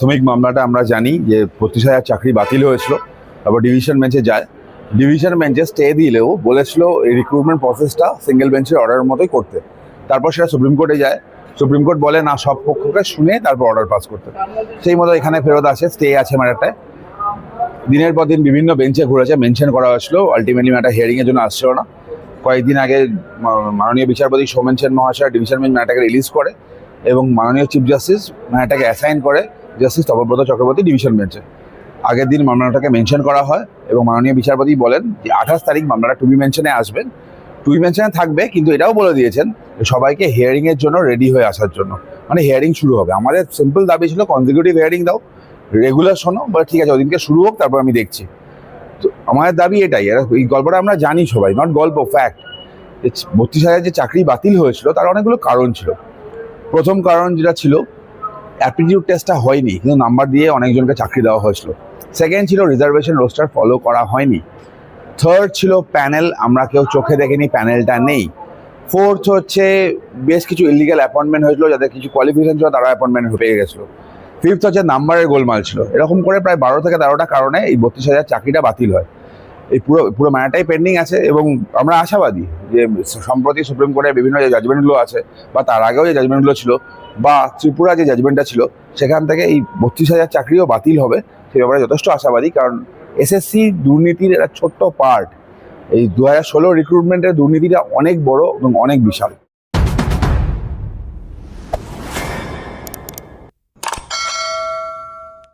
প্রাথমিক মামলাটা আমরা জানি যে পঁচিশ হাজার চাকরি বাতিল হয়েছিল, তারপর ডিভিশন বেঞ্চে যায়। ডিভিশন বেঞ্চে স্টে দিলেও বলেছিল এই রিক্রুটমেন্ট প্রসেসটা সিঙ্গেল বেঞ্চের অর্ডারের মতোই করতে। তারপর সেটা সুপ্রিম কোর্টে যায়। সুপ্রিম কোর্ট বলে, না, সব পক্ষকে শুনে তারপর অর্ডার পাস করতে। সেই মতো এখানে ফেরত আসে স্টে আছে ম্যাটারটায় দিনের পর দিন বিভিন্ন বেঞ্চে ঘুরেছে মেনশন করা হয়েছিল আলটিমেটলি ম্যাটার হিয়ারিংয়ের জন্য আসছিল না। কয়েকদিন আগে মাননীয় বিচারপতি সৌমেন সেন মহাশয় ডিভিশন বেঞ্চ ম্যাটারটাকে রিলিজ করে। এবং মাননীয় চিফ জাস্টিস ম্যাটারটাকে অ্যাসাইন করে জাস্টিস তপব্রত চক্রবর্তী ডিভিশন বেঞ্চে আগের দিন মামলাটাকে মেনশন করা হয় এবং মাননীয় বিচারপতি বলেন যে আঠাশ তারিখ মামলাটা টু বি মেনশনে আসবেন টু বি মেনশনে থাকবে, কিন্তু এটাও বলে দিয়েছেন সবাইকে হিয়ারিংয়ের জন্য রেডি হয়ে আসার জন্য। মানে হিয়ারিং শুরু হবে। আমাদের সিম্পল দাবি ছিল কনজিকিউটিভ হিয়ারিং দাও রেগুলার শোনো, বলে ঠিক আছে, ওদিনকে শুরু হোক, তারপর আমি দেখছি। তো আমাদের দাবি এটাই। এই গল্পটা আমরা জানি সবাই নট গল্প ফ্যাক্ট বত্রিশ হাজার যে চাকরি বাতিল হয়েছিল, তার অনেকগুলো কারণ ছিল। প্রথম কারণ যেটা ছিল অ্যাপটিটিউড টেস্টটা হয়নি, কিন্তু নাম্বার দিয়ে অনেকজনকে চাকরি দেওয়া হয়েছিল। সেকেন্ড ছিল রিজার্ভেশন রোস্টার ফলো করা হয়নি। থার্ড ছিল প্যানেল আমরা কেউ চোখে দেখিনি প্যানেলটা নেই। ফোর্থ হচ্ছে, বেশ কিছু ইলিগাল অ্যাপয়েন্টমেন্ট হয়েছিল, যাদের কিছু কোয়ালিফিকেশন ছিল তারা অ্যাপয়েন্টমেন্ট পেয়ে গেছিল। ফিফথ হচ্ছে নাম্বারের গোলমাল ছিল। এরকম করে প্রায় বারো থেকে তেরোটা কারণে এই বত্রিশ হাজার চাকরিটা বাতিল হয়। এই পুরো পুরো মায়াটাই পেন্ডিং আছে এবং আমরা আশাবাদী যে সম্প্রতি সুপ্রিম কোর্টের বিভিন্ন যে জাজমেন্টগুলো আছে বা তার আগেও যে জাজমেন্টগুলো ছিল বা ত্রিপুরা যে জাজমেন্টটা ছিল, সেখান থেকে এই বত্রিশ হাজার চাকরিও বাতিল হবে, সে ব্যাপারে যথেষ্ট আশাবাদী। কারণ এসএসসি দুর্নীতির একটা ছোট্ট পার্ট এই দু হাজার ষোলো রিক্রুটমেন্টের দুর্নীতিটা অনেক বড় এবং অনেক বিশাল।